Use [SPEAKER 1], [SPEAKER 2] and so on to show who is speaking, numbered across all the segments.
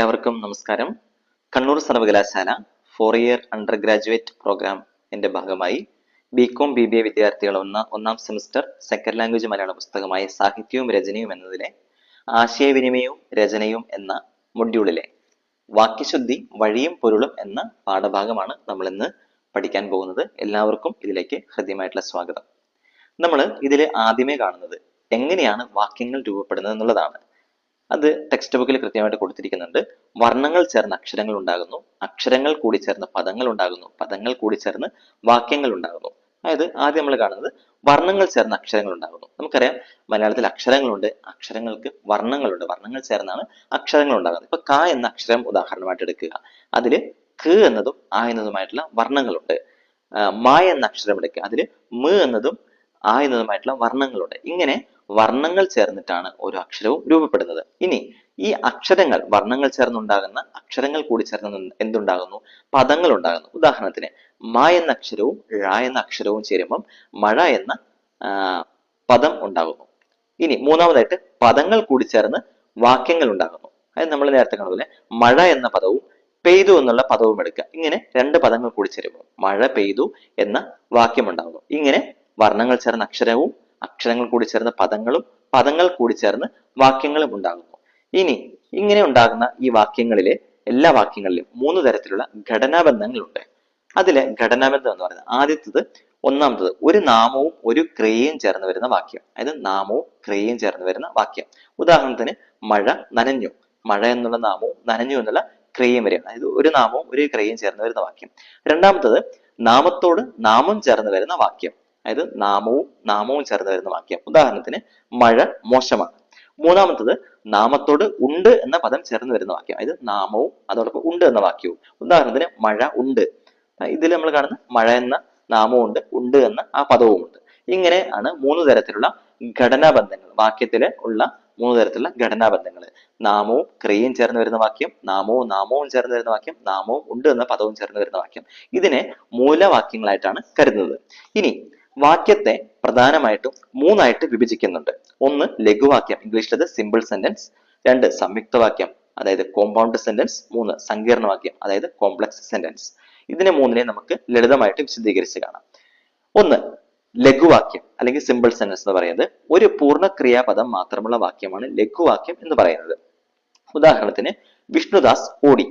[SPEAKER 1] എല്ലാവർക്കും നമസ്കാരം. കണ്ണൂർ സർവകലാശാല four year under graduate programme എന്റെ ഭാഗമായി B Com B B A വിദ്യാർത്ഥികൾ ഒന്ന ഒന്നാം സെമിസ്റ്റർ സെക്കൻഡ് ലാംഗ്വേജ് മലയാള പുസ്തകമായ സാഹിത്യവും രചനയും എന്നതിലെ ആശയവിനിമയവും രചനയും എന്ന മൊഡ്യൂളിലെ വാക്യശുദ്ധി വഴിയും പൊരുളും എന്ന പാഠഭാഗമാണ് നമ്മൾ ഇന്ന് പഠിക്കാൻ പോകുന്നത്. എല്ലാവർക്കും ഇതിലേക്ക് ഹൃദ്യമായിട്ടുള്ള സ്വാഗതം. നമ്മൾ ഇതിൽ ആദ്യമേ കാണുന്നത് എങ്ങനെയാണ് വാക്യങ്ങൾ രൂപപ്പെടുന്നത് എന്നുള്ളതാണ്. അത് ടെക്സ്റ്റ് ബുക്കിൽ കൃത്യമായിട്ട് കൊടുത്തിരിക്കുന്നുണ്ട്. വർണങ്ങൾ ചേർന്ന് അക്ഷരങ്ങൾ ഉണ്ടാകുന്നു. അക്ഷരങ്ങൾ കൂടി ചേർന്ന് പദങ്ങൾ ഉണ്ടാകുന്നു. പദങ്ങൾ കൂടി ചേർന്ന് വാക്യങ്ങൾ ഉണ്ടാകുന്നു. അതായത് ആദ്യം നമ്മൾ കാണുന്നത് വർണങ്ങൾ ചേർന്ന് അക്ഷരങ്ങൾ ഉണ്ടാകുന്നു. നമുക്കറിയാം മലയാളത്തിൽ അക്ഷരങ്ങളുണ്ട്. അക്ഷരങ്ങൾക്ക് വർണങ്ങളുണ്ട്. വർണങ്ങൾ ചേർന്നാണ് അക്ഷരങ്ങൾ ഉണ്ടാകുന്നത്. ഇപ്പൊ ക എന്ന അക്ഷരം ഉദാഹരണമായിട്ട് എടുക്കുക. അതിൽ ക എന്നതും ആ എന്നതുമായിട്ടുള്ള വർണങ്ങളുണ്ട്. മ എന്ന അക്ഷരം എടുക്കുക. അതിൽ മ എന്നതും ആ എന്നതുമായിട്ടുള്ള വർണങ്ങളുണ്ട്. ഇങ്ങനെ വർണങ്ങൾ ചേർന്നിട്ടാണ് ഓരോ അക്ഷരവും രൂപപ്പെടുന്നത്. ഇനി ഈ അക്ഷരങ്ങൾ വർണങ്ങൾ ചേർന്നുണ്ടാകുന്ന അക്ഷരങ്ങൾ കൂടി ചേർന്ന് എന്തുണ്ടാകുന്നു? പദങ്ങൾ ഉണ്ടാകുന്നു. ഉദാഹരണത്തിന് മ എന്ന അക്ഷരവും ഴ എന്ന അക്ഷരവും ചേരുമ്പം മഴ എന്ന പദം ഉണ്ടാകുന്നു. ഇനി മൂന്നാമതായിട്ട് പദങ്ങൾ കൂടി ചേർന്ന് വാക്യങ്ങൾ ഉണ്ടാകുന്നു. അതായത് നമ്മൾ നേരത്തെ കണ്ടതുപോലെ മഴ എന്ന പദവും പെയ്തു എന്നുള്ള പദവും എടുക്കുക. ഇങ്ങനെ രണ്ട് പദങ്ങൾ കൂടി ചേരുമ്പോൾ മഴ പെയ്തു എന്ന വാക്യം ഉണ്ടാകുന്നു. ഇങ്ങനെ വർണങ്ങൾ ചേർന്ന അക്ഷരവും അക്ഷരങ്ങൾ കൂടി ചേർന്ന് പദങ്ങളും പദങ്ങൾ കൂടി ചേർന്ന് വാക്യങ്ങളും ഉണ്ടാകുന്നു. ഇനി ഇങ്ങനെ ഉണ്ടാകുന്ന ഈ വാക്യങ്ങളിലെ എല്ലാ വാക്യങ്ങളിലും മൂന്ന് തരത്തിലുള്ള ഘടനാബന്ധങ്ങളുണ്ട്. അതിലെ ഘടനാബന്ധം എന്ന് പറയുന്നത് ആദ്യത്തത് ഒന്നാമത്തത് ഒരു നാമവും ഒരു ക്രിയയും ചേർന്ന് വരുന്ന വാക്യം. അതായത് നാമവും ക്രിയയും ചേർന്ന് വരുന്ന വാക്യം. ഉദാഹരണത്തിന് മഴ നനഞ്ഞു. മഴ എന്നുള്ള നാമവും നനഞ്ഞു എന്നുള്ള ക്രിയയും വരും അതായത് ഒരു നാമവും ഒരു ക്രിയയും ചേർന്ന് വരുന്ന വാക്യം. രണ്ടാമത്തത് നാമത്തോട് നാമം ചേർന്ന് വരുന്ന വാക്യം. അതായത് നാമവും നാമവും ചേർന്ന് വരുന്ന വാക്യം. ഉദാഹരണത്തിന് മഴ മോശമാണ്. മൂന്നാമത്തത് നാമത്തോട് ഉണ്ട് എന്ന പദം ചേർന്ന് വരുന്ന വാക്യം. അതായത് നാമവും അതോടൊപ്പം ഉണ്ട് എന്ന വാക്യവും. ഉദാഹരണത്തിന് മഴ ഉണ്ട്. ഇതിൽ നമ്മൾ കാണുന്ന മഴ എന്ന നാമവും ഉണ്ട് ഉണ്ട് എന്ന ആ പദവും ഉണ്ട്. ഇങ്ങനെ ആണ് മൂന്ന് തരത്തിലുള്ള ഘടനാബന്ധങ്ങൾ വാക്യത്തിൽ ഉള്ള മൂന്ന് തരത്തിലുള്ള ഘടനാബന്ധങ്ങൾ നാമവും ക്രിയയും ചേർന്ന് വരുന്ന വാക്യം നാമവും നാമവും ചേർന്ന് വരുന്ന വാക്യം നാമവും ഉണ്ട് എന്ന പദവും ചേർന്ന് വരുന്ന വാക്യം. ഇതിനെ മൂലവാക്യങ്ങളായിട്ടാണ് കരുതുന്നത്. ഇനി വാക്യത്തെ പ്രധാനമായിട്ടും മൂന്നായിട്ട് വിഭജിക്കുന്നുണ്ട്. ഒന്ന് ലഘുവാക്യം ഇംഗ്ലീഷിൽ അത് സിമ്പിൾ സെന്റൻസ് രണ്ട് സംയുക്തവാക്യം അതായത് കോമ്പൗണ്ട് സെന്റൻസ് മൂന്ന് സങ്കീർണവാക്യം അതായത് കോംപ്ലക്സ് സെന്റൻസ് ഇതിനെ മൂന്നിനെ നമുക്ക് ലളിതമായിട്ട് വിശദീകരിച്ച് കാണാം. ഒന്ന് ലഘുവാക്യം അല്ലെങ്കിൽ സിമ്പിൾ സെന്റൻസ് എന്ന് പറയുന്നത് ഒരു പൂർണ ക്രിയാപദം മാത്രമുള്ള വാക്യമാണ് ലഘുവാക്യം എന്ന് പറയുന്നത്. ഉദാഹരണത്തിന് വിഷ്ണുദാസ് ഓടി.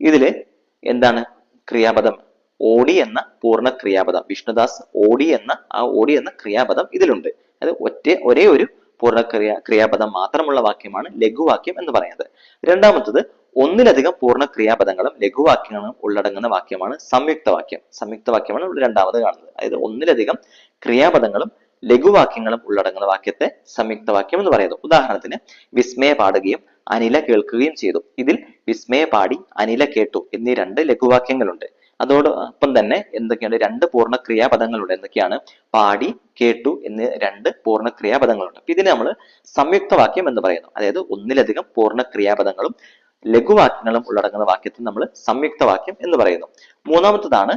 [SPEAKER 1] ഇതിൽ എന്താണ് ക്രിയാപദം? ഓടി എന്ന പൂർണ ക്രിയാപദം വിഷ്ണുദാസ് ഓടി എന്ന ആ ഓടി എന്ന ക്രിയാപദം ഇതിലുണ്ട്. അത് ഒറ്റ ഒരേ ഒരു പൂർണ ക്രിയ ക്രിയാപദം മാത്രമുള്ള വാക്യമാണ് ലഘുവാക്യം എന്ന് പറയുന്നത്. രണ്ടാമത്തത് ഒന്നിലധികം പൂർണ ക്രിയാപദങ്ങളും ലഘുവാക്യങ്ങളും ഉള്ളടങ്ങുന്ന വാക്യമാണ് സംയുക്ത വാക്യം സംയുക്ത വാക്യമാണ് രണ്ടാമത് കാണുന്നത്. അതായത് ഒന്നിലധികം ക്രിയാപദങ്ങളും ലഘുവാക്യങ്ങളും ഉള്ളടങ്ങുന്ന വാക്യത്തെ സംയുക്ത വാക്യം എന്ന് പറയുന്നു. ഉദാഹരണത്തിന് വിസ്മയ പാടുകയും അനില കേൾക്കുകയും ചെയ്തു. ഇതിൽ വിസ്മയ പാടി അനില കേട്ടു എന്നീ രണ്ട് ലഘുവാക്യങ്ങളുണ്ട്. അതോടൊപ്പം തന്നെ എന്തൊക്കെയാണ് രണ്ട് പൂർണ ക്രിയാപദങ്ങളുണ്ട് എന്തൊക്കെയാണ്? പാടി കേട്ടു എന്നീ രണ്ട് പൂർണ ക്രിയാപദങ്ങളുണ്ട് അപ്പൊ ഇതിനെ നമ്മൾ സംയുക്തവാക്യം എന്ന് പറയുന്നു. അതായത് ഒന്നിലധികം പൂർണ ക്രിയാപദങ്ങളും ലഘുവാക്യങ്ങളും ഉള്ളടങ്ങുന്ന വാക്യത്തെ നമ്മൾ സംയുക്തവാക്യം എന്ന് പറയുന്നു. മൂന്നാമത്തതാണ്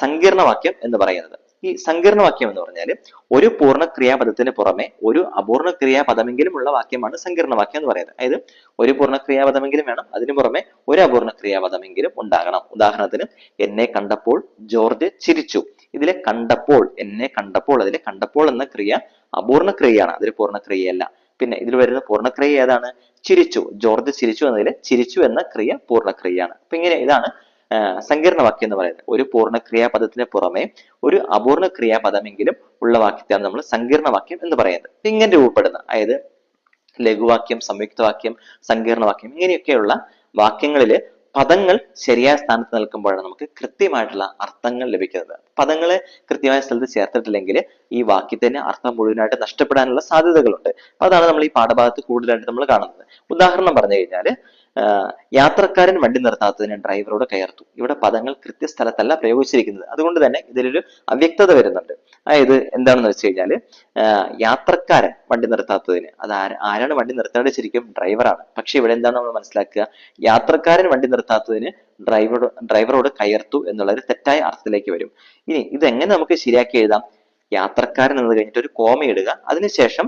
[SPEAKER 1] സങ്കീർണ വാക്യം എന്ന് പറയുന്നത്. ഈ സങ്കീർണ വാക്യം എന്ന് പറഞ്ഞാൽ ഒരു പൂർണ ക്രിയാപദത്തിന് പുറമെ ഒരു അപൂർണ ക്രിയാപദമെങ്കിലും ഉള്ള വാക്യമാണ് സങ്കീർണ വാക്യം എന്ന് പറയുന്നത്. അതായത് ഒരു പൂർണ ക്രിയാപദമെങ്കിലും വേണം അതിനു പുറമെ ഒരു അപൂർണ ക്രിയാപദമെങ്കിലും ഉണ്ടാകണം. ഉദാഹരണത്തിന് എന്നെ കണ്ടപ്പോൾ ജോർജ് ചിരിച്ചു. ഇതിലെ കണ്ടപ്പോൾ എന്നെ കണ്ടപ്പോൾ അതിലെ കണ്ടപ്പോൾ എന്ന ക്രിയ അപൂർണ ക്രിയയാണ് അതിൽ പൂർണ ക്രിയയല്ല പിന്നെ ഇതിൽ വരുന്ന പൂർണക്രിയ ഏതാണ്? ചിരിച്ചു. ജോർജ് ചിരിച്ചു എന്നതിൽ ചിരിച്ചു എന്ന ക്രിയ പൂർണക്രിയയാണ്. അപ്പൊ ഇങ്ങനെ ഇതാണ് സങ്കീർണ വാക്യം എന്ന് പറയുന്നത്. ഒരു പൂർണ ക്രിയാപദത്തിന് പുറമെ ഒരു അപൂർണ ക്രിയാപദമെങ്കിലും ഉള്ള വാക്യത്തെയാണ് നമ്മൾ സങ്കീർണ വാക്യം എന്ന് പറയുന്നത്. ഇങ്ങനെ രൂപപ്പെടുന്ന അതായത് ലഘുവാക്യം സംയുക്തവാക്യം വാക്യം സങ്കീർണ വാക്യം ഇങ്ങനെയൊക്കെയുള്ള വാക്യങ്ങളിൽ പദങ്ങൾ ശരിയായ സ്ഥാനത്ത് നിൽക്കുമ്പോഴാണ് നമുക്ക് കൃത്യമായിട്ടുള്ള അർത്ഥങ്ങൾ ലഭിക്കുന്നത്. പദങ്ങളെ കൃത്യമായ സ്ഥലത്ത് ചേർത്തിട്ടില്ലെങ്കിൽ ഈ വാക്യത്തിന് അർത്ഥം മുഴുവനായിട്ട് നഷ്ടപ്പെടാനുള്ള സാധ്യതകളുണ്ട്. അതാണ് നമ്മൾ ഈ പാഠഭാഗത്ത് കൂടുതലായിട്ട് നമ്മൾ കാണുന്നത്. ഉദാഹരണം പറഞ്ഞു കഴിഞ്ഞാൽ യാത്രക്കാരൻ വണ്ടി നിർത്താത്തതിന് ഡ്രൈവറോട് കയർത്തു. ഇവിടെ പദങ്ങൾ കൃത്യസ്ഥലത്തല്ല പ്രയോഗിച്ചിരിക്കുന്നത്. അതുകൊണ്ട് തന്നെ ഇതിലൊരു അവ്യക്തത വരുന്നുണ്ട്. അതായത് എന്താണെന്ന് വെച്ച് കഴിഞ്ഞാൽ യാത്രക്കാരൻ വണ്ടി നിർത്താത്തതിന് അത് ആരാണ് വണ്ടി നിർത്തേണ്ടത് ശരിക്കും ഡ്രൈവറാണ്. പക്ഷെ ഇവിടെ എന്താണ് നമ്മൾ മനസ്സിലാക്കുക യാത്രക്കാരൻ വണ്ടി നിർത്താത്തതിന് ഡ്രൈവറോട് ഡ്രൈവറോട് കയർത്തു എന്നുള്ളൊരു തെറ്റായ അർത്ഥത്തിലേക്ക് വരും. ഇനി ഇതെങ്ങനെ നമുക്ക് ശരിയാക്കി എഴുതാം? യാത്രക്കാരൻ എന്ന് കഴിഞ്ഞിട്ട് ഒരു കോമ ഇടുക അതിനുശേഷം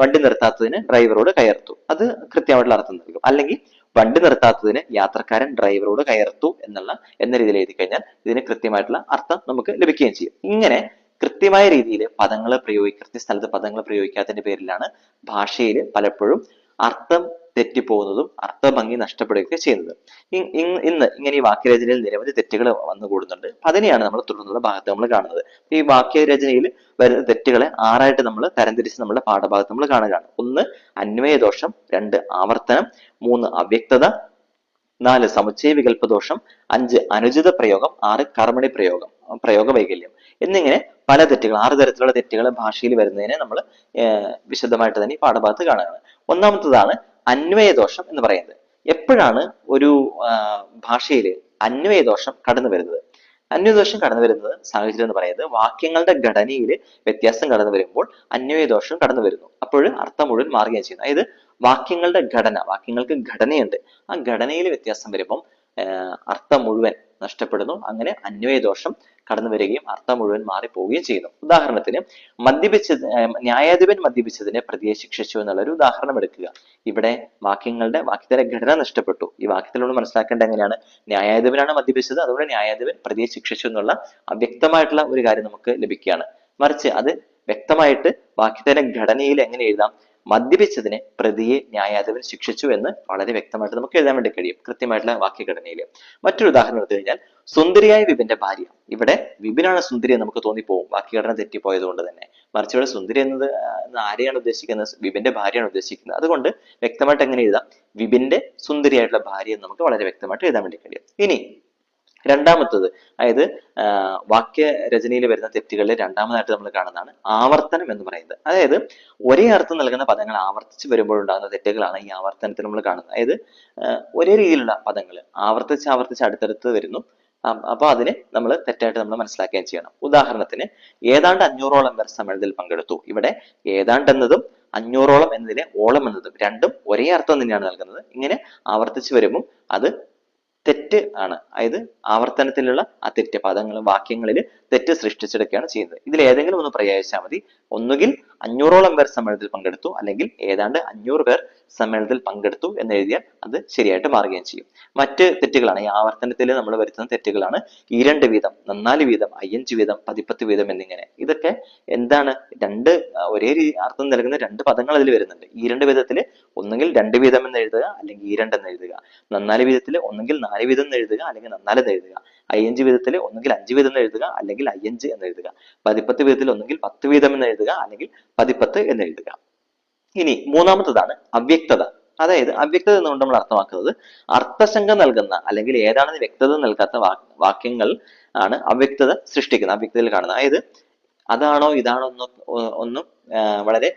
[SPEAKER 1] വണ്ടി നിർത്താത്തതിന് ഡ്രൈവറോട് കയർത്തു. അത് കൃത്യമായിട്ടുള്ള അർത്ഥം നൽകും. അല്ലെങ്കിൽ വണ്ടി നിർത്താത്തതിന് യാത്രക്കാരൻ ഡ്രൈവറോട് കയർത്തു എന്നുള്ള എന്ന രീതിയിൽ എഴുതി കഴിഞ്ഞാൽ ഇതിന് കൃത്യമായിട്ടുള്ള അർത്ഥം നമുക്ക് ലഭിക്കുകയും ചെയ്യും. ഇങ്ങനെ കൃത്യമായ രീതിയിൽ പദങ്ങൾ പ്രയോഗിക്കുക കൃത്യ സ്ഥലത്ത് പദങ്ങൾ പ്രയോഗിക്കാത്തതിന്റെ പേരിലാണ് ഭാഷയിൽ പലപ്പോഴും അർത്ഥം തെറ്റിപ്പോകുന്നതും അർത്ഥഭംഗി നഷ്ടപ്പെടുകയൊക്കെ ചെയ്യുന്നത്. ഇന്ന് ഇങ്ങനെ ഈ വാക്യരചനയിൽ നിരവധി തെറ്റുകൾ വന്നുകൂടുന്നുണ്ട്. അപ്പൊ അതിനെയാണ് നമ്മൾ തുടർന്നുള്ള ഭാഗത്ത് നമ്മൾ കാണുന്നത്. ഈ വാക്യരചനയിൽ വരുന്ന തെറ്റുകളെ ആറായിട്ട് നമ്മൾ തരംതിരിച്ച് നമ്മുടെ പാഠഭാഗത്ത് നമ്മൾ കാണുകയാണ്. ഒന്ന് അന്വയദോഷം. രണ്ട് ആവർത്തനം. മൂന്ന് അവ്യക്തത. നാല് സമുച്ചയ വികല്പ ദോഷം അഞ്ച് അനുചിത പ്രയോഗം. ആറ് കർമ്മണി പ്രയോഗം പ്രയോഗ വൈകല്യം എന്നിങ്ങനെ പല തെറ്റുകൾ ആറ് തരത്തിലുള്ള തെറ്റുകൾ ഭാഷയിൽ വരുന്നതിനെ നമ്മൾ വിശദമായിട്ട് തന്നെ ഈ പാഠഭാഗത്ത് കാണുകയാണ്. ഒന്നാമത്തതാണ് അന്വയദോഷം എന്ന് പറയുന്നത്. എപ്പോഴാണ് ഒരു ഭാഷയിൽ അന്വയദോഷം കടന്നു വരുന്നത്? അന്വയദോഷം കടന്നു വരുന്നത് സാഹചര്യം എന്ന് പറയുന്നത് വാക്യങ്ങളുടെ ഘടനയിൽ വ്യത്യാസം കടന്നു വരുമ്പോൾ അന്വയദോഷം കടന്നു വരുന്നു. അപ്പോൾ അർത്ഥം മുഴുവൻ മാറുകയും ചെയ്യുന്നു. അതായത് വാക്യങ്ങളുടെ ഘടന വാക്യങ്ങൾക്ക് ഘടനയുണ്ട്. ആ ഘടനയിൽ വ്യത്യാസം വരുമ്പം അർത്ഥം മുഴുവൻ നഷ്ടപ്പെടുന്നു. അങ്ങനെ അന്വയദോഷം കടന്നു വരികയും അർത്ഥം മുഴുവൻ മാറിപ്പോവുകയും ചെയ്യുന്നു ഉദാഹരണത്തിന് മദ്യപിച്ച ന്യായാധിപൻ മദ്യപിച്ചതിനെ പ്രതിയെ ശിക്ഷിച്ചു എന്നുള്ള ഒരു ഉദാഹരണം എടുക്കുക. ഇവിടെ വാക്യങ്ങളുടെ വാക്യത്തിലെ ഘടന നഷ്ടപ്പെട്ടു. ഈ വാക്യത്തിലൂടെ മനസ്സിലാക്കേണ്ട എങ്ങനെയാണ്? ന്യായാധിപനാണ് മദ്യപിച്ചത് അതുകൊണ്ട് ന്യായാധിപൻ പ്രതിയെ ശിക്ഷിച്ചു എന്നുള്ള അവ്യക്തമായിട്ടുള്ള ഒരു കാര്യം നമുക്ക് ലഭിക്കുകയാണ്. മറിച്ച് അത് വ്യക്തമായിട്ട് വാക്യത്തിന്റെ ഘടനയിൽ എങ്ങനെ എഴുതാം? മദ്യപിച്ചതിനെ പ്രതിയെ ന്യായാധിപൻ ശിക്ഷിച്ചു എന്ന് വളരെ വ്യക്തമായിട്ട് നമുക്ക് എഴുതാൻ വേണ്ടി കഴിയും കൃത്യമായിട്ടുള്ള വാക്യഘടനയിൽ. മറ്റൊരു ഉദാഹരണം എടുത്തു കഴിഞ്ഞാൽ സുന്ദരിയായ വിപിന്റെ ഭാര്യ. ഇവിടെ വിപിനാണ് സുന്ദരി എന്ന് നമുക്ക് തോന്നിപ്പോവും. വാക്യഘടന തെറ്റിപ്പോയത് കൊണ്ട് തന്നെ. മറിച്ച് ഇവിടെ സുന്ദരി എന്നത് ആരെയാണ് ഉദ്ദേശിക്കുന്നത്? വിപിന്റെ ഭാര്യയാണ് ഉദ്ദേശിക്കുന്നത്. അതുകൊണ്ട് വ്യക്തമായിട്ട് എങ്ങനെ എഴുതാം? വിപിന്റെ സുന്ദരിയായിട്ടുള്ള ഭാര്യ എന്ന് നമുക്ക് വളരെ വ്യക്തമായിട്ട് എഴുതാൻ വേണ്ടി കഴിയും. ഇനി രണ്ടാമത്തത് അതായത് വാക്യരചനയിൽ വാക്യ രചനയിൽ വരുന്ന തെറ്റുകളിൽ രണ്ടാമതായിട്ട് നമ്മൾ കാണുന്നതാണ് ആവർത്തനം എന്ന് പറയുന്നത്. അതായത് ഒരേ അർത്ഥം നൽകുന്ന പദങ്ങൾ ആവർത്തിച്ച് വരുമ്പോൾ ഉണ്ടാകുന്ന തെറ്റുകളാണ് ഈ ആവർത്തനത്തിൽ നമ്മൾ കാണുന്നത്. അതായത് ഒരേ രീതിയിലുള്ള പദങ്ങൾ ആവർത്തിച്ച് ആവർത്തിച്ച് അടുത്തടുത്ത് വരുന്നു. അ- അപ്പൊ അതിനെ നമ്മൾ തെറ്റായിട്ട് നമ്മൾ മനസ്സിലാക്കുകയും ചെയ്യണം. ഉദാഹരണത്തിന് ഏതാണ്ട് അഞ്ഞൂറോളം പേർ സമ്മേളനത്തിൽ പങ്കെടുത്തു. ഇവിടെ ഏതാണ്ട് എന്നതും അഞ്ഞൂറോളം എന്നതിലെ ഓളം എന്നതും രണ്ടും ഒരേ അർത്ഥം തന്നെയാണ് നൽകുന്നത്. ഇങ്ങനെ ആവർത്തിച്ചു വരുമ്പോൾ അത് തെറ്റ് ആണ്. അതായത് ആവർത്തനത്തിലുള്ള ആ തെറ്റ് പദങ്ങളും വാക്യങ്ങളിൽ തെറ്റ് സൃഷ്ടിച്ചെടുക്കുകയാണ് ചെയ്യുന്നത്. ഇതിൽ ഏതെങ്കിലും ഒന്ന് പ്രയോഗിച്ചാൽ മതി. ഒന്നുകിൽ അഞ്ഞൂറോളം പേർ സമ്മേളനത്തിൽ പങ്കെടുത്തു അല്ലെങ്കിൽ ഏതാണ്ട് അഞ്ഞൂറ് പേർ സമ്മേളനത്തിൽ പങ്കെടുത്തു എന്ന് എഴുതിയാൽ അത് ശരിയായിട്ട് മാറുകയും ചെയ്യും. മറ്റ് തെറ്റുകളാണ് ഈ ആവർത്തനത്തിൽ നമ്മൾ വരുത്തുന്ന തെറ്റുകളാണ്. ഈ രണ്ട് വീതം നന്നാൽ വീതം അയ്യഞ്ച് വീതം പതിപ്പത്ത് വീതം എന്നിങ്ങനെ. ഇതൊക്കെ എന്താണ് രണ്ട് ഒരേ അർത്ഥം നൽകുന്ന രണ്ട് പദങ്ങൾ അതിൽ വരുന്നുണ്ട്. ഈ രണ്ട് വിധത്തിൽ ഒന്നുകിൽ രണ്ട് വീതം എന്ന് എഴുതുക അല്ലെങ്കിൽ ഈ രണ്ട് എന്ന് എഴുതുക. നന്നാൽ വീതത്തിൽ ഒന്നുകിൽ നാല് വീതം എന്ന് എഴുതുക അല്ലെങ്കിൽ നന്നാൽ എന്ന് എഴുതുക. അയ്യഞ്ച് വീതത്തിൽ ഒന്നുകിൽ അഞ്ച് വീതം എന്ന് എഴുതുക അല്ലെങ്കിൽ അയ്യഞ്ച് എന്ന് എഴുതുക. പതിപ്പത്ത് വീതത്തിൽ ഒന്നുകിൽ പത്ത് വീതം എന്ന് എഴുതുക അല്ലെങ്കിൽ പതിപ്പത്ത് എന്ന് എഴുതുക. ഇനി മൂന്നാമത്തതാണ് അവ്യക്തത. അതായത് അവ്യക്തത എന്നുകൊണ്ട് നമ്മൾ അർത്ഥമാക്കുന്നത് അർത്ഥശങ്ക നൽകുന്ന അല്ലെങ്കിൽ ഏതാണെന്ന് വ്യക്തത നൽകാത്ത വാക്യങ്ങൾ ആണ് അവ്യക്തത സൃഷ്ടിക്കുന്നത് അവ്യക്തതയിൽ കാണുന്നത്. അതായത് അതാണോ ഇതാണോ ഒന്നും ഒന്നും വളരെ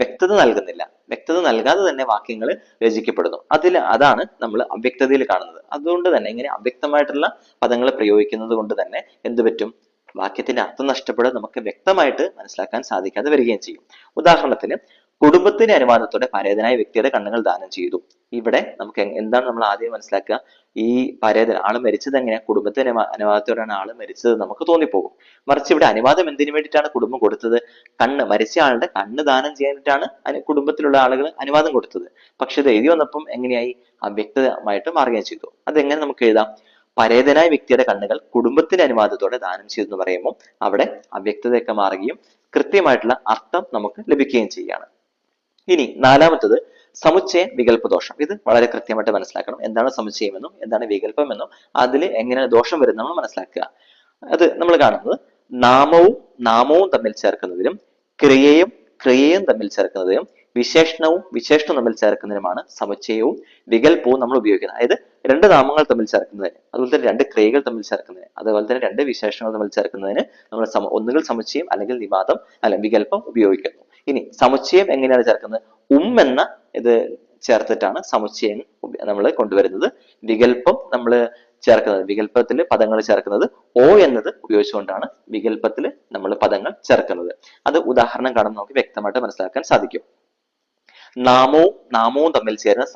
[SPEAKER 1] വ്യക്തത നൽകുന്നില്ല. വ്യക്തത നൽകാതെ തന്നെ വാക്യങ്ങൾ രചിക്കപ്പെടുന്നു. അതിൽ അതാണ് നമ്മൾ അവ്യക്തതയിൽ കാണുന്നത്. അതുകൊണ്ട് തന്നെ ഇങ്ങനെ അവ്യക്തമായിട്ടുള്ള പദങ്ങൾ പ്രയോഗിക്കുന്നത് കൊണ്ട് തന്നെ എന്ത് പറ്റും? വാക്യത്തിന്റെ അർത്ഥം നഷ്ടപ്പെടാതെ നമുക്ക് വ്യക്തമായിട്ട് മനസ്സിലാക്കാൻ സാധിക്കാതെ വരികയും ചെയ്യും. ഉദാഹരണത്തിന് കുടുംബത്തിന്റെ അനുവാദത്തോടെ പരേതനായ വ്യക്തിയുടെ കണ്ണുകൾ ദാനം ചെയ്തു. ഇവിടെ നമുക്ക് എന്താണ് നമ്മൾ ആദ്യം മനസ്സിലാക്കുക? ഈ പരേതൻ ആൾ മരിച്ചത് എങ്ങനെയാ? കുടുംബത്തിന്റെ അനുവാ- അനുവാദത്തോടെയാണ് ആൾ മരിച്ചത് നമുക്ക് തോന്നിപ്പോകും. മറിച്ച് ഇവിടെ അനുവാദം എന്തിനു വേണ്ടിയിട്ടാണ് കുടുംബം കൊടുത്തത്? കണ്ണ് മരിച്ച ആളുടെ കണ്ണ് ദാനം ചെയ്യാനായിട്ടാണ് കുടുംബത്തിലുള്ള ആളുകൾ അനുവാദം കൊടുത്തത്. പക്ഷെ ഇത് എഴുതി വന്നപ്പം എങ്ങനെയായി? അവ്യക്തമായിട്ട് മാറുകയും ചെയ്തു. അതെങ്ങനെ നമുക്ക് എഴുതാം? പരേതനായ വ്യക്തിയുടെ കണ്ണുകൾ കുടുംബത്തിന്റെ അനുവാദത്തോടെ ദാനം ചെയ്തു എന്ന് പറയുമ്പോൾ അവിടെ അവ്യക്തതയൊക്കെ മാറുകയും കൃത്യമായിട്ടുള്ള അർത്ഥം നമുക്ക് ലഭിക്കുകയും ചെയ്യുകയാണ്. ഇനി നാലാമത്തത് സമുച്ചയ വികല്പ ദോഷം ഇത് വളരെ കൃത്യമായിട്ട് മനസ്സിലാക്കണം. എന്താണ് സമുച്ചയമെന്നും എന്താണ് വികല്പമെന്നും അതിൽ എങ്ങനെയാണ് ദോഷം വരുന്നത് നമ്മൾ മനസ്സിലാക്കുക. അത് നമ്മൾ കാണുന്നത് നാമവും നാമവും തമ്മിൽ ചേർക്കുന്നതിനും ക്രിയയും ക്രിയയും തമ്മിൽ ചേർക്കുന്നതിനും വിശേഷണവും വിശേഷണവും തമ്മിൽ ചേർക്കുന്നതിനുമാണ് സമുച്ചയവും വികല്പവും നമ്മൾ ഉപയോഗിക്കുന്നത്. അതായത് രണ്ട് നാമങ്ങൾ തമ്മിൽ ചേർക്കുന്നതിന് അതുപോലെ തന്നെ രണ്ട് ക്രിയകൾ തമ്മിൽ ചേർക്കുന്നതിന് അതുപോലെ തന്നെ രണ്ട് വിശേഷണങ്ങൾ തമ്മിൽ ചേർക്കുന്നതിന് നമ്മൾ ഒന്നുകിൽ സമുച്ചയം അല്ലെങ്കിൽ നിവാദം അല്ലെങ്കിൽ വികല്പം ഉപയോഗിക്കുന്നു. ഇനി സമുച്ചയം എങ്ങനെയാണ് ചേർക്കുന്നത്? ഉം എന്ന ഇത് ചേർത്തിട്ടാണ് സമുച്ചയം നമ്മൾ കൊണ്ടുവരുന്നത്. വികല്പം നമ്മൾ ചേർക്കുന്നത്. വികല്പത്തിൽ പദങ്ങൾ ചേർക്കുന്നത്. ഓ എന്നത് ഉപയോഗിച്ചുകൊണ്ടാണ് വികല്പത്തിൽ നമ്മൾ പദങ്ങൾ ചേർക്കുന്നത്. അത് ഉദാഹരണം കാണുമ്പോൾ നമുക്ക് വ്യക്തമായിട്ട് മനസ്സിലാക്കാൻ സാധിക്കും. നാമവും നാമവും തമ്മിൽ ചേരുന്ന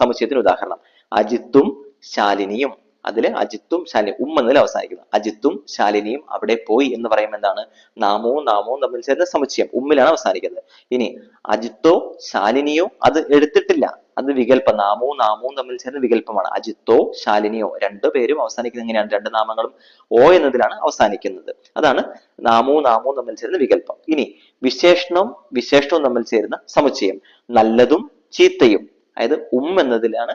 [SPEAKER 1] സമുച്ചയത്തിന് ഉദാഹരണം. അജിത്തും ശാലിനിയും. അതിൽ അജിത്തും ശാലിനി ഉം എന്നതിൽ അവസാനിക്കുന്നു. അജിത്തും ശാലിനിയും അവിടെ പോയി എന്ന് പറയുമ്പോൾ എന്താണ് നാമവും നാമവും തമ്മിൽ ചേരുന്ന സമുച്ചയം ഉമ്മിലാണ് അവസാനിക്കുന്നത്. ഇനി അജിത്തോ ശാലിനിയോ അത് എടുത്തിട്ടില്ല. അത് വികല്പം നാമവും നാമവും തമ്മിൽ ചേർന്ന വികല്പമാണ് അജിത്തോ ശാലിനിയോ രണ്ട് പേരും അവസാനിക്കുന്നത് എങ്ങനെയാണ്? രണ്ട് നാമങ്ങളും ഓ എന്നതിലാണ് അവസാനിക്കുന്നത്. അതാണ് നാമവും നാമവും തമ്മിൽ ചേർന്ന വികല്പം ഇനി വിശേഷണവും വിശേഷണവും തമ്മിൽ ചേരുന്ന സമുച്ചയം. നല്ലതും ചീത്തയും. അതായത് ഉം എന്നതിലാണ്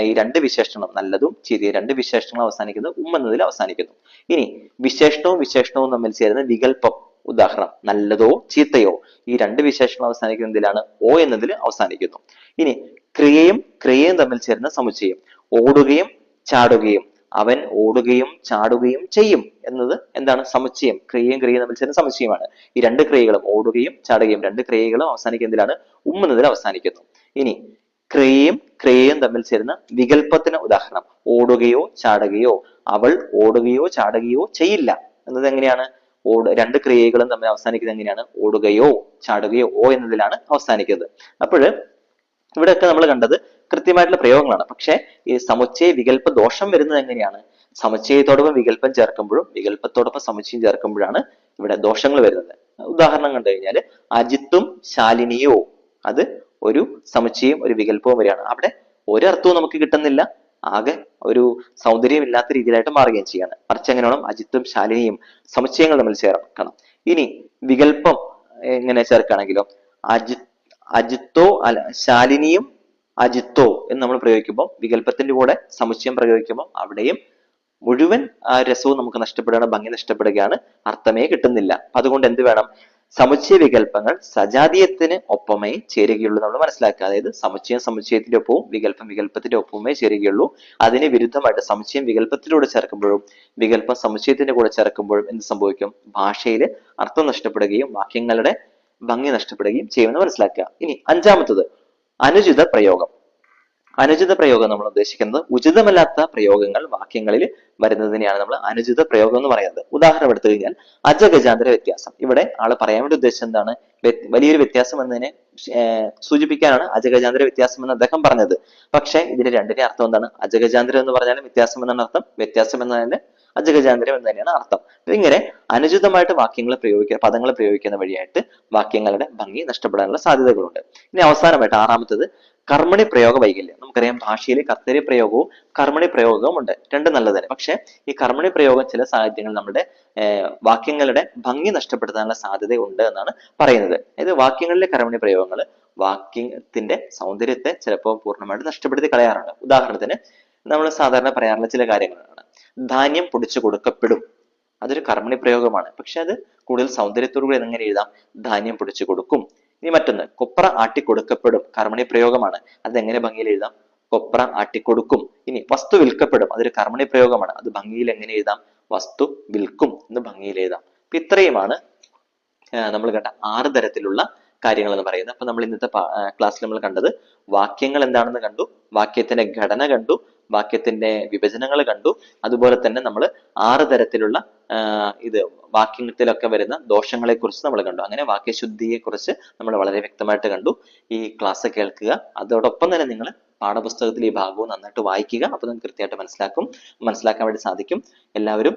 [SPEAKER 1] ഈ രണ്ട് വിശേഷണം നല്ലതും ചീത്തയും രണ്ട് വിശേഷണങ്ങൾ അവസാനിക്കുന്നത് ഉം എന്നതിൽ അവസാനിക്കുന്നു. ഇനി വിശേഷണവും വിശേഷണവും തമ്മിൽ ചേരുന്ന വികല്പം ഉദാഹരണം നല്ലതോ ചീത്തയോ ഈ രണ്ട് വിശേഷണം അവസാനിക്കുന്നതിലാണ് ഓ എന്നതിൽ അവസാനിക്കുന്നു. ഇനി ക്രിയയും ക്രിയയും തമ്മിൽ ചേരുന്ന സമുച്ചയം ഓടുകയും ചാടുകയും അവൻ ഓടുകയും ചാടുകയും ചെയ്യും എന്നത് എന്താണ്? സമുച്ചയം ക്രിയയും ക്രിയയും തമ്മിൽ ചേരുന്ന സമുച്ചയമാണ്. ഈ രണ്ട് ക്രിയകളും ഓടുകയും ചാടുകയും രണ്ട് ക്രിയകളും അവസാനിക്കുന്നതിലാണ് ഉം എന്നതിൽ അവസാനിക്കുന്നു. ഇനി ക്രിയയും ക്രിയയും തമ്മിൽ ചേരുന്ന വികല്പത്തിന് ഉദാഹരണം. ഓടുകയോ ചാടുകയോ അവൾ ഓടുകയോ ചാടുകയോ ചെയ്യില്ല. എന്നത് എങ്ങനെയാണ്? ഓട് രണ്ട് ക്രിയകളും തമ്മിൽ അവസാനിക്കുന്നത് എങ്ങനെയാണ്? ഓടുകയോ ചാടുകയോ ഓ എന്നതിലാണ് അവസാനിക്കുന്നത്. അപ്പോൾ ഇവിടെയൊക്കെ നമ്മൾ കണ്ടത് കൃത്യമായിട്ടുള്ള പ്രയോഗങ്ങളാണ്. പക്ഷേ ഈ സമുച്ചയ വികല്പ ദോഷം വരുന്നത് എങ്ങനെയാണ്? സമുച്ചയത്തോടൊപ്പം വികല്പം ചേർക്കുമ്പോഴും വികല്പത്തോടൊപ്പം സമുച്ചയം ചേർക്കുമ്പോഴാണ് ഇവിടെ ദോഷങ്ങൾ വരുന്നത്. ഉദാഹരണം കണ്ടു കഴിഞ്ഞാൽ അജിത്തും ശാലിനിയോ. അത് ഒരു സമുച്ചയം ഒരു വികല്പവും വരികയാണ്. അവിടെ ഒരർത്ഥവും നമുക്ക് കിട്ടുന്നില്ല. ആകെ ഒരു സൗന്ദര്യമില്ലാത്ത രീതിയിലായിട്ട് മാറുകയും ചെയ്യാണ്. മറിച്ച് എങ്ങനെ വേണം അജിത്തും ശാലിനിയും സമുച്ചയങ്ങൾ തമ്മിൽ ചേർക്കണം. ഇനി വികല്പം എങ്ങനെ ചേർക്കുകയാണെങ്കിലോ അജി അജിത്തോ അല്ല ശാലിനിയും അജിത്തോ എന്ന് നമ്മൾ പ്രയോഗിക്കുമ്പോൾ വികല്പത്തിന്റെ കൂടെ സമുച്ചയം പ്രയോഗിക്കുമ്പോൾ അവിടെയും മുഴുവൻ ആ രസവും നമുക്ക് നഷ്ടപ്പെടുകയാണ് ഭംഗി നഷ്ടപ്പെടുകയാണ് അർത്ഥമേ കിട്ടുന്നില്ല. അതുകൊണ്ട് എന്ത് വേണം? സമുച്ചയ വികല്പങ്ങൾ സജാതീയത്തിന് ഒപ്പമേ ചേരുകയുള്ളൂ നമ്മൾ മനസ്സിലാക്കുക. അതായത് സമുച്ചയം സമുച്ചയത്തിന്റെ ഒപ്പവും വികല്പം വികല്പത്തിന്റെ ഒപ്പമേ ചേരുകയുള്ളൂ. അതിന് വിരുദ്ധമായിട്ട് സമുച്ചയം വികല്പത്തിലൂടെ ചേർക്കുമ്പോഴും വികല്പം സമുച്ചയത്തിന്റെ കൂടെ ചേർക്കുമ്പോഴും എന്ത് സംഭവിക്കും? ഭാഷയിൽ അർത്ഥം നഷ്ടപ്പെടുകയും വാക്യങ്ങളുടെ ഭംഗി നഷ്ടപ്പെടുകയും ചെയ്യുമെന്ന് മനസ്സിലാക്കുക. ഇനി അഞ്ചാമത്തത് അനുചിത പ്രയോഗം. അനുചിത പ്രയോഗം നമ്മൾ ഉദ്ദേശിക്കുന്നത്. ഉചിതമല്ലാത്ത പ്രയോഗങ്ങൾ വാക്യങ്ങളിൽ വരുന്നതിനെയാണ് നമ്മൾ അനുചിത പ്രയോഗം എന്ന് പറയുന്നത്. ഉദാഹരണം എടുത്തു കഴിഞ്ഞാൽ അജഗജാന്തര വ്യത്യാസം. ഇവിടെ ആൾ പറയാൻ വേണ്ടി ഉദ്ദേശിച്ചത് എന്താണ്? വലിയൊരു വ്യത്യാസം എന്നതിനെ സൂചിപ്പിക്കാനാണ് അജഗജാന്തര വ്യത്യാസം എന്ന് അദ്ദേഹം പറഞ്ഞത്. പക്ഷേ ഇതിന് രണ്ടിന്റെ അർത്ഥം എന്താണ്? അജഗജാന്തരം എന്ന് പറഞ്ഞാലും വ്യത്യാസം എന്നാണ് അർത്ഥം. വ്യത്യാസം എന്നതിന് അജഗജാന്തരം എന്ന് തന്നെയാണ് അർത്ഥം. ഇങ്ങനെ അനുചിതമായിട്ട് വാക്യങ്ങൾ പ്രയോഗിക്കുക പദങ്ങൾ പ്രയോഗിക്കുന്ന വഴിയായിട്ട് വാക്യങ്ങളുടെ ഭംഗി നഷ്ടപ്പെടാനുള്ള സാധ്യതകളുണ്ട്. ഇനി അവസാനമായിട്ട് ആറാമത്തത് കർമ്മണി പ്രയോഗ വൈകല്യം. നമുക്കറിയാം ഭാഷയിൽ കർത്തരി പ്രയോഗവും കർമ്മണി പ്രയോഗവും ഉണ്ട്. രണ്ടും നല്ലതാണ് പക്ഷേ ഈ കർമ്മണി പ്രയോഗം ചില സാഹചര്യങ്ങൾ നമ്മുടെ വാക്യങ്ങളുടെ ഭംഗി നഷ്ടപ്പെടുത്താനുള്ള സാധ്യത ഉണ്ട് എന്നാണ് പറയുന്നത്. അതായത് വാക്യങ്ങളിലെ കർമ്മണി പ്രയോഗങ്ങൾ വാക്യത്തിന്റെ സൗന്ദര്യത്തെ ചിലപ്പോൾ പൂർണമായിട്ട് നഷ്ടപ്പെടുത്തി കളയാറുണ്ട്. ഉദാഹരണത്തിന് നമ്മൾ സാധാരണ പറയാറുള്ള ചില കാര്യങ്ങളാണ്. ധാന്യം പൊടിച്ചു കൊടുക്കപ്പെടും. അതൊരു കർമ്മണി പ്രയോഗമാണ്. പക്ഷെ അത് കൂടുതൽ സൗന്ദര്യത്തോടുകൂടി എങ്ങനെ എഴുതാം. ധാന്യം പൊടിച്ചു കൊടുക്കും. ഇനി മറ്റൊന്ന് കൊപ്ര ആട്ടിക്കൊടുക്കപ്പെടും കർമ്മണി പ്രയോഗമാണ്. അത് എങ്ങനെ ഭംഗിയിൽ എഴുതാം? കൊപ്ര ആട്ടിക്കൊടുക്കും ഇനി വസ്തു വിൽക്കപ്പെടും. അതൊരു കർമ്മണി പ്രയോഗമാണ്. അത് ഭംഗിയിൽ എങ്ങനെ എഴുതാം? വസ്തു വിൽക്കും എന്ന് ഭംഗിയിൽ എഴുതാം. അപ്പൊ ഇത്രയുമാണ് നമ്മൾ കണ്ട ആറ് തരത്തിലുള്ള കാര്യങ്ങൾ എന്ന് പറയുന്നത്. അപ്പൊ നമ്മൾ ഇന്നത്തെ ക്ലാസ്സിൽ നമ്മൾ കണ്ടത് വാക്യങ്ങൾ എന്താണെന്ന് കണ്ടു വാക്യത്തിന്റെ ഘടന കണ്ടു വാക്യത്തിന്റെ വിഭജനങ്ങൾ കണ്ടു. അതുപോലെ തന്നെ നമ്മൾ ആറ് തരത്തിലുള്ള ഇത് വാക്യത്തിലൊക്കെ വരുന്ന ദോഷങ്ങളെ കുറിച്ച് നമ്മൾ കണ്ടു. അങ്ങനെ വാക്യശുദ്ധിയെ കുറിച്ച് നമ്മൾ വളരെ വ്യക്തമായിട്ട് കണ്ടു. ഈ ക്ലാസ് കേൾക്കുക. അതോടൊപ്പം തന്നെ നിങ്ങൾ പാഠപുസ്തകത്തിൽ ഈ ഭാഗവും നന്നായിട്ട് വായിക്കുക. അപ്പോൾ നിങ്ങൾക്ക് കൃത്യമായിട്ട് മനസ്സിലാക്കും. മനസ്സിലാക്കാൻ വേണ്ടി സാധിക്കും. എല്ലാവരും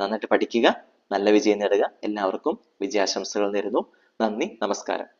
[SPEAKER 1] നന്നായിട്ട് പഠിക്കുക. നല്ല വിജയം നേടുക. എല്ലാവർക്കും വിജയാശംസകൾ നേരുന്നു. നന്ദി. നമസ്കാരം.